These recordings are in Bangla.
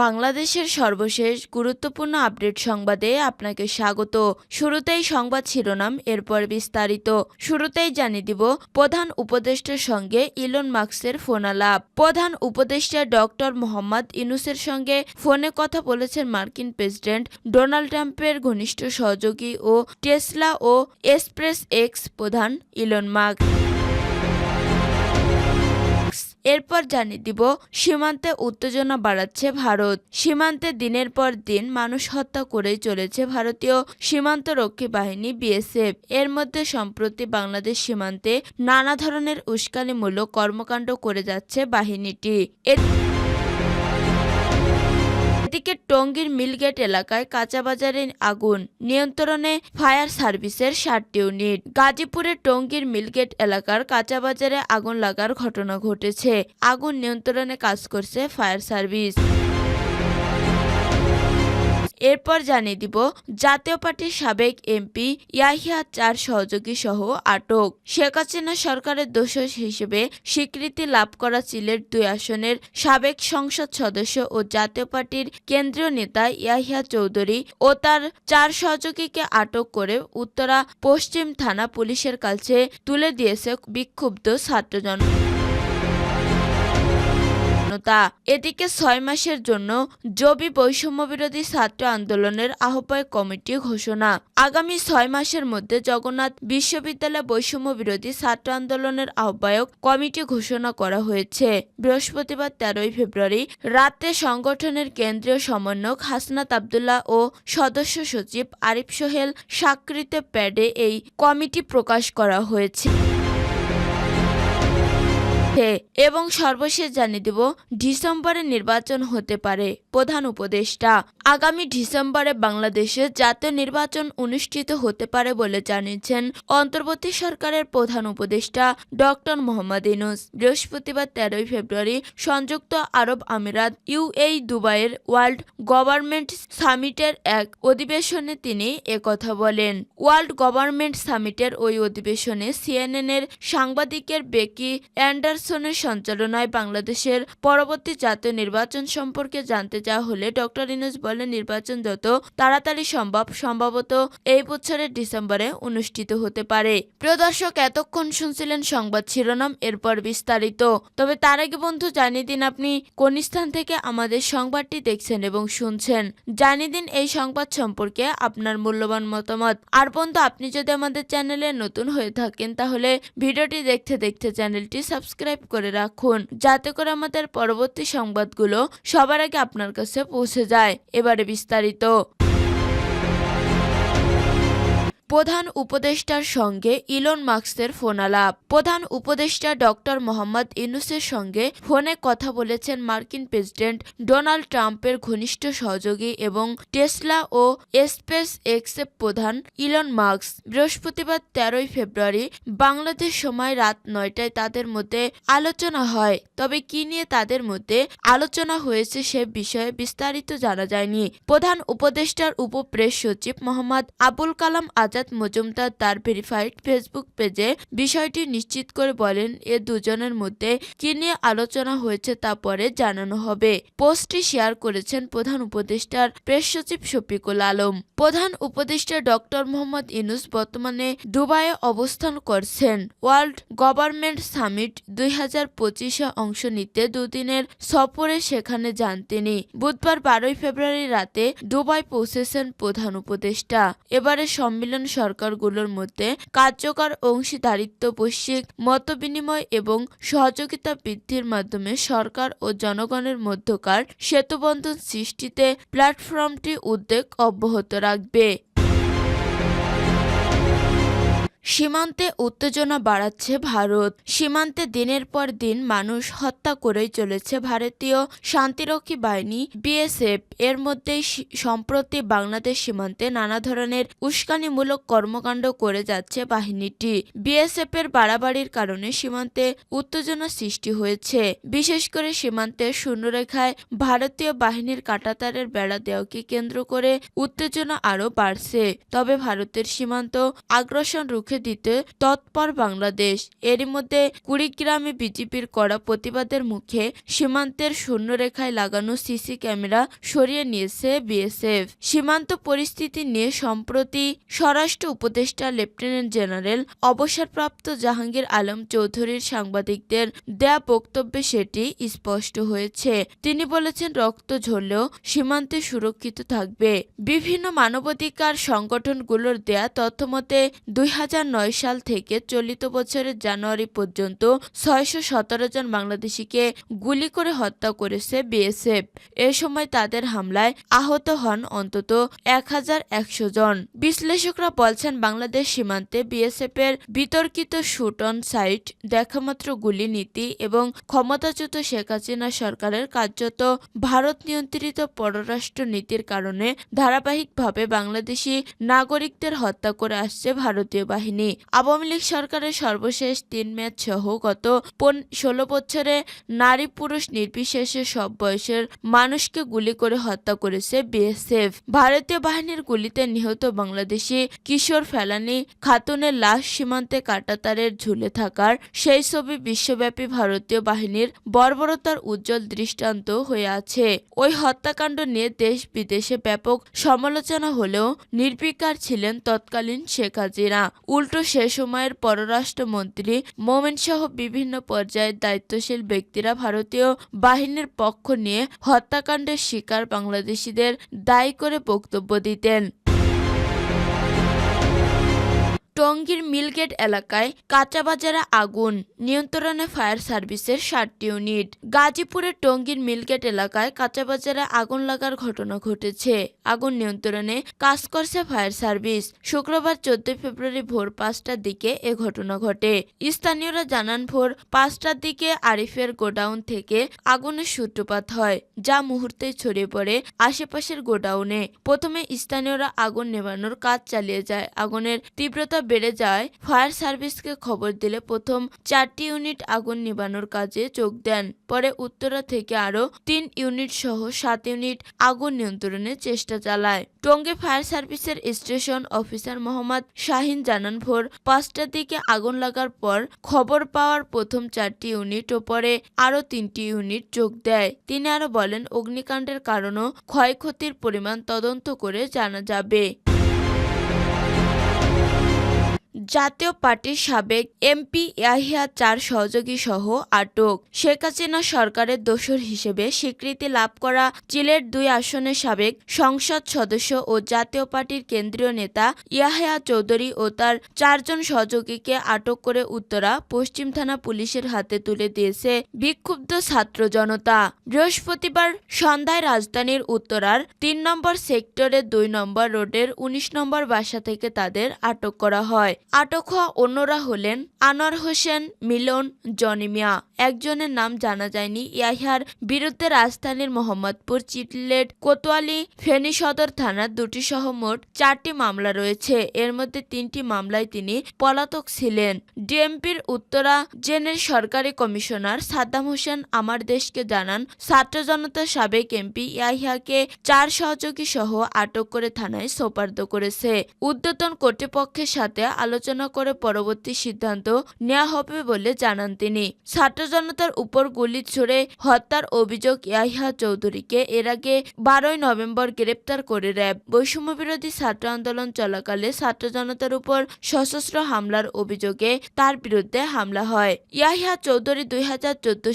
বাংলাদেশের সর্বশেষ গুরুত্বপূর্ণ আপডেট সংবাদে আপনাকে স্বাগত। শুরুতেই সংবাদ শিরোনাম, এরপর বিস্তারিত। শুরুতেই জানিয়ে দিব, প্রধান উপদেষ্টার সঙ্গে ইলন মার্কসের ফোনালাপ। প্রধান উপদেষ্টা ডক্টর মোহাম্মদ ইনুসের সঙ্গে ফোনে কথা বলেছেন মার্কিন প্রেসিডেন্ট ডোনাল্ড ট্রাম্পের ঘনিষ্ঠ সহযোগী ও টেসলা ও এসপ্রেস এক্স প্রধান ইলন মার্ক এরপর জানিয়ে দিব, সীমান্তে উত্তেজনা বাড়াচ্ছে ভারত। সীমান্তে দিনের পর দিন মানুষ হত্যা করেই চলেছে ভারতীয় সীমান্ত রক্ষী বাহিনী বিএসএফ। এর মধ্যে সম্প্রতি বাংলাদেশ সীমান্তে নানা ধরনের উস্কানিমূলক কর্মকাণ্ড করে যাচ্ছে বাহিনীটি। এদিকে টঙ্গীর মিলগেট এলাকায় কাঁচাবাজারে আগুন, নিয়ন্ত্রণে ফায়ার সার্ভিসের ষাটটি ইউনিট। গাজীপুরের টঙ্গীর মিলগেট এলাকার কাঁচাবাজারে আগুন লাগার ঘটনা ঘটেছে। আগুন নিয়ন্ত্রণে কাজ করছে ফায়ার সার্ভিস। এরপর জানিয়ে দিব, জাতীয় পার্টির সাবেক এমপি ইয়াহিয়া চার সহযোগী সহ আটক। শেখ হাসিনা সরকারের দোষ হিসেবে স্বীকৃতি লাভ করা সিলেট দুই আসনের সাবেক সংসদ সদস্য ও জাতীয় পার্টির কেন্দ্রীয় নেতা ইয়াহিয়া চৌধুরী ও তার চার সহযোগীকে আটক করে উত্তরা পশ্চিম থানা পুলিশের কাছে তুলে দিয়েছে বিক্ষুব্ধ ছাত্রজন। জনতা। এদিকে ছয় মাসের জন্য জবি বৈষম্য বিরোধী ছাত্র আন্দোলনের আহ্বায়ক কমিটি ঘোষণা। আগামী ছয় মাসের মধ্যে জগন্নাথ বিশ্ববিদ্যালয় বৈষম্য বিরোধী ছাত্র আন্দোলনের আহ্বায়ক কমিটি ঘোষণা করা হয়েছে। বৃহস্পতিবার তেরোই ফেব্রুয়ারি রাতে সংগঠনের কেন্দ্রীয় সমন্বয়ক হাসনাত আবদুল্লাহ ও সদস্য সচিব আরিফ সোহেল স্বাক্ষরিত প্যাডে এই কমিটি প্রকাশ করা হয়েছে। হচ্ছে এবং সর্বশেষ জানিয়ে দেব, ডিসেম্বরে নির্বাচন হতে পারে। প্রধান উপদেষ্টা, আগামী ডিসেম্বরে বাংলাদেশে জাতীয় নির্বাচন অনুষ্ঠিত হতে পারে বলে জানিয়েছেন অন্তর্বর্তী সরকারের প্রধান উপদেষ্টা ডক্টর মোহাম্মদ ইনুস বৃহস্পতিবার তেরোই ফেব্রুয়ারি সংযুক্ত আরব আমিরাত ইউএই দুবাইয়ের ওয়ার্ল্ড গভর্নমেন্ট সামিটের এক অধিবেশনে তিনি একথা বলেন। ওয়ার্ল্ড গভর্নমেন্ট সামিটের ওই অধিবেশনে সিএনএন এর সাংবাদিকের বেকি অ্যান্ডারসনের সঞ্চালনায় বাংলাদেশের পরবর্তী জাতীয় নির্বাচন সম্পর্কে জানতে চাওয়া হলে ডক্টর ইনুস বলেন, নির্বাচন যত তাড়াতাড়ি সম্ভব, সম্ভবত এই বছরের ডিসেম্বরে অনুষ্ঠিত হতে পারে। প্রিয় দর্শক, এতক্ষণ শুনছিলেন সংবাদ শিরোনাম, এরপর বিস্তারিত। তবে তার আগে বন্ধু, জানিয়ে দিন আপনি কোন স্থান থেকে আমাদের সংবাদটি দেখছেন এবং শুনছেন। জানিয়ে দিন এই সংবাদ সম্পর্কে আপনার মূল্যবান মতামত। আর বন্ধু, আপনি যদি আমাদের চ্যানেলে নতুন হয়ে থাকেন, তাহলে ভিডিওটি দেখতে দেখতে চ্যানেলটি সাবস্ক্রাইব করে রাখুন, যাতে করে আমাদের পরবর্তী সংবাদগুলো সবার আগে আপনার কাছে পৌঁছে যায়। এবারে বিস্তারিত। প্রধান উপদেষ্টার সঙ্গে ইলন মার্কসের ফোনালাপ। প্রধান উপদেষ্টা ডক্টর মোহাম্মদ ইনুসের সঙ্গে ফোনে কথা বলেছেন মার্কিন প্রেসিডেন্ট ডোনাল্ড ট্রাম্পের ঘনিষ্ঠ সহযোগী এবং টেসলা ও স্পেস এক্সের প্রধান ইলন মার্কস বৃহস্পতিবার তেরোই ফেব্রুয়ারি বাংলাদেশ সময় রাত নয়টায় তাদের মধ্যে আলোচনা হয়। তবে কি নিয়ে তাদের মধ্যে আলোচনা হয়েছে সে বিষয়ে বিস্তারিত জানা যায়নি। প্রধান উপদেষ্টার উপ প্রেস সচিব মোহাম্মদ আবুল কালাম আজাদ মজুমদার তার ভেরিফাইড ফেসবুক পেজে বিষয়টি নিশ্চিত করে বলেন, এ দুজনের মধ্যে কি নিয়ে আলোচনা হয়েছে তা পরে জানানো হবে। পোস্টটি শেয়ার করেছেন প্রধান উপদেষ্টার প্রেস সচিব শফিকুল আলম। প্রধান উপদেষ্টা ডক্টর মোহাম্মদ ইনুস বর্তমানে দুবাইয়ে অবস্থান করছেন। ওয়ার্ল্ড গভর্নমেন্ট সামিট দুই হাজার পঁচিশে অংশ নিতে দুদিনের সফরে সেখানে যান তিনি। বুধবার বারোই ফেব্রুয়ারি রাতে দুবাই পৌঁছেছেন প্রধান উপদেষ্টা। এবারে সম্মেলন সরকারগুলোর মধ্যে কার্যকর অংশীদারিত্ব, বৈশ্বিক মত বিনিময় এবং সহযোগিতা বৃদ্ধির মাধ্যমে সরকার ও জনগণের মধ্যকার সেতুবন্ধন সৃষ্টিতে প্ল্যাটফর্মটি উদ্বেগ অব্যাহত রাখবে। সীমান্তে উত্তেজনা বাড়াচ্ছে ভারত। সীমান্তে দিনের পর দিন মানুষ হত্যা করেই চলেছে ভারতীয় শান্তিরক্ষী বাহিনী, বিএসএফ। এর মধ্যেই সি- সম্প্রতি বাংলাদেশ সীমান্তে নানা ধরনের উস্কানিমূলক কর্মকাণ্ড করে যাচ্ছে বাহিনীটি। বিএসএফ এর বাড়াবাড়ির কারণে সীমান্তে উত্তেজনা সৃষ্টি হয়েছে। বিশেষ করে সীমান্তে শূন্যরেখায় ভারতীয় বাহিনীর কাটাতারের বেড়া দেওয়াকে কেন্দ্র করে উত্তেজনা আরও বাড়ছে। তবে ভারতের সীমান্ত আগ্রাসন রুখে রুখে দিতে তৎপর বাংলাদেশ। এরই মধ্যে কুড়িগ্রামে বিজেপির কড়া প্রতিবাদের মুখে সীমান্তের শূন্যরেখায় লাগানো সিসি ক্যামেরা সরিয়ে নিয়েছে বিএসএফ। সীমান্ত পরিস্থিতি নিয়ে সম্প্রতি স্বরাষ্ট্র উপদেষ্টা লেফটেন্যান্ট জেনারেল অবসরপ্রাপ্ত জাহাঙ্গীর আলম চৌধুরীর সাংবাদিকদের দেয়া বক্তব্যে সেটি স্পষ্ট হয়েছে। তিনি বলেছেন, রক্ত ঝরলেও সীমান্তে সুরক্ষিত থাকবে। বিভিন্ন মানবাধিকার সংগঠনগুলোর দেয়া তথ্যমতে দুই হাজার সাল থেকে চলিত বছরের জানুয়ারি পর্যন্ত ছয়শো সতেরো জন বাংলাদেশিকে গুলি করে হত্যা করেছে বিএসএফ। এ সময় তাদের হামলায় আহত হন অন্তত এক হাজার একশো জন। বিশ্লেষকরা বলছেন, বাংলাদেশ সীমান্তে বিএসএফ এর বিতর্কিত শুট অন সাইট, দেখামাত্র গুলি নীতি এবং ক্ষমতাচ্যুত শেখ হাসিনা সরকারের কার্যত ভারত নিয়ন্ত্রিত পররাষ্ট্র নীতির কারণে ধারাবাহিকভাবে বাংলাদেশি নাগরিকদের হত্যা করে আসছে ভারতীয় বাহিনী। আওয়ামী লীগ সরকারের সর্বশেষ তিন ম্যাচ সহ গত ষোলো বছরে নারী পুরুষ নির্বিশেষে সব বয়সের মানুষকে গুলি করে হত্যা করেছে বিএসএফ। ভারতীয় বাহিনীর গুলিতে নিহত বাংলাদেশি কিশোর ফেলানি খাতুনের লাশ সীমান্তে কাটাতারের ঝুলে থাকার সেই ছবি বিশ্বব্যাপী ভারতীয় বাহিনীর বর্বরতার উজ্জ্বল দৃষ্টান্ত হয়ে আছে। ওই হত্যাকাণ্ড নিয়ে দেশ বিদেশে ব্যাপক সমালোচনা হলেও নির্বিকার ছিলেন তৎকালীন শেখ হাসিনা। উল্টো সে সময়ের পররাষ্ট্রমন্ত্রী মোমেন সহ বিভিন্ন পর্যায়ের দায়িত্বশীল ব্যক্তিরা ভারতীয় বাহিনীর পক্ষ নিয়ে হত্যাকাণ্ডের শিকার বাংলাদেশিদের দায়ী করে বক্তব্য দিতেন। টঙ্গীর মিলগেট এলাকায় কাঁচা বাজারে আগুন, নিয়ন্ত্রণে ফায়ার সার্ভিসের ষাটটি ইউনিট। গাজীপুরের টঙ্গীর মিলগেট এলাকায় কাঁচা বাজারে আগুন লাগার ঘটনা ঘটেছে। আগুন নিয়ন্ত্রণে কাজ করছে ফায়ার সার্ভিস। শুক্রবার চোদ্দ ফেব্রুয়ারি ভোর পাঁচটার দিকে এ ঘটনা ঘটে। স্থানীয়রা জানান, ভোর পাঁচটার দিকে আরিফের গোডাউন থেকে আগুনের সূত্রপাত হয়, যা মুহূর্তে ছড়িয়ে পড়ে আশেপাশের গোডাউনে। প্রথমে স্থানীয়রা আগুন নেভানোর কাজ চালিয়ে যায়। আগুনের তীব্রতা বেড়ে যায়, ফায়ার সার্ভিসকে খবর দিলে প্রথম চারটি ইউনিট আগুন নিবানোর কাজে যোগ দেন। পরে উত্তরা থেকে আরও তিন ইউনিট সহ সাত ইউনিট আগুন নিয়ন্ত্রণের চেষ্টা চালায়। টঙ্গী ফায়ার সার্ভিসের স্টেশন অফিসার মোহাম্মদ শাহিন জানান, ভোর পাঁচটার দিকে আগুন লাগার পর খবর পাওয়ার প্রথম চারটি ইউনিট ও পরে আরও তিনটি ইউনিট যোগ দেয়। তিনি আরও বলেন, অগ্নিকাণ্ডের কারণও ক্ষয়ক্ষতির পরিমাণ তদন্ত করে জানা যাবে। জাতীয় পার্টির সাবেক এমপি ইয়াহিয়া চার সহযোগী সহ আটক। শেখ হাসিনা সরকারের দোসর হিসেবে স্বীকৃতি লাভ করা চিলের দুই আসনের সাবেক সংসদ সদস্য ও জাতীয় পার্টির কেন্দ্রীয় নেতা ইয়াহিয়া চৌধুরী ও তার চারজন সহযোগীকে আটক করে উত্তরা পশ্চিম থানা পুলিশের হাতে তুলে দিয়েছে বিক্ষুব্ধ ছাত্র জনতা। বৃহস্পতিবার সন্ধ্যায় রাজধানীর উত্তরার তিন নম্বর সেক্টরের দুই নম্বর রোডের উনিশ নম্বর বাসা থেকে তাদের আটক করা হয়। আটক হওয়া অন্যরা হলেন আনোয়ার হোসেন মিলন জনি মিয়া। একজনের নাম জানা যায়নি। ইয়াহিয়ার বিরুদ্ধে রাজধানীর মোহাম্মদপুর, চিটলেট, কোতোয়ালি, ফেনী সদর থানার দুটি সহ মোট চারটি মামলা রয়েছে। এর মধ্যে তিনটি মামলায় তিনি পলাতক ছিলেন। ডিএমপির উত্তরা জেনের সরকারি কমিশনার সাদ্দাম হোসেন আমার দেশকে জানান, ছাত্র জনতার সাবেক এমপি ইয়াহিয়াকে চার সহযোগী সহ আটক করে থানায় সোপার্দ করেছে। উদ্যতন কর্তৃপক্ষের সাথে আলোচনা করে পরবর্তী সিদ্ধান্ত নেওয়া হবে বলে জানান তিনি। ছাত্র জনতার উপর গুলি ছুড়ে হত্যার অভিযোগ ইয়াহিয়া চৌধুরীকে। এর আগে বারোই নভেম্বর গ্রেপ্তার করে র্যাব। বৈষম্য বিরোধী ছাত্র আন্দোলন চলাকালে ছাত্র জনতার উপর সশস্ত্র হামলার অভিযোগে তার বিরুদ্ধে হামলা হয়। ইয়াহিয়া চৌধুরী দুই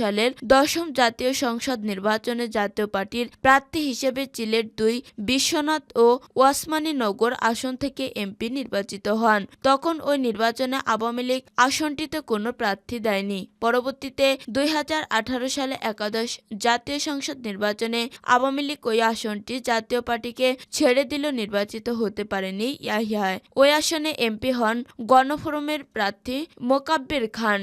সালের দশম জাতীয় সংসদ নির্বাচনে জাতীয় পার্টির প্রার্থী হিসেবে চিলের দুই, বিশ্বনাথ ও ওয়াসমানী নগর আসন থেকে এমপি নির্বাচিত হন। তখন ওই নির্বাচনে আওয়ামী লীগ আসনটিতে কোনো প্রার্থী দেয়নি। পরবর্তীতে দুই হাজার আঠারো সালে একাদশ জাতীয় সংসদ নির্বাচনে আওয়ামী লীগ ওই আসনটি জাতীয় পার্টিকে ছেড়ে দিল নির্বাচিত হতে পারেনি ইয়াহিয়া। ওই আসনে এমপি হন গণফোরামের প্রার্থী মোকাব্বির খান।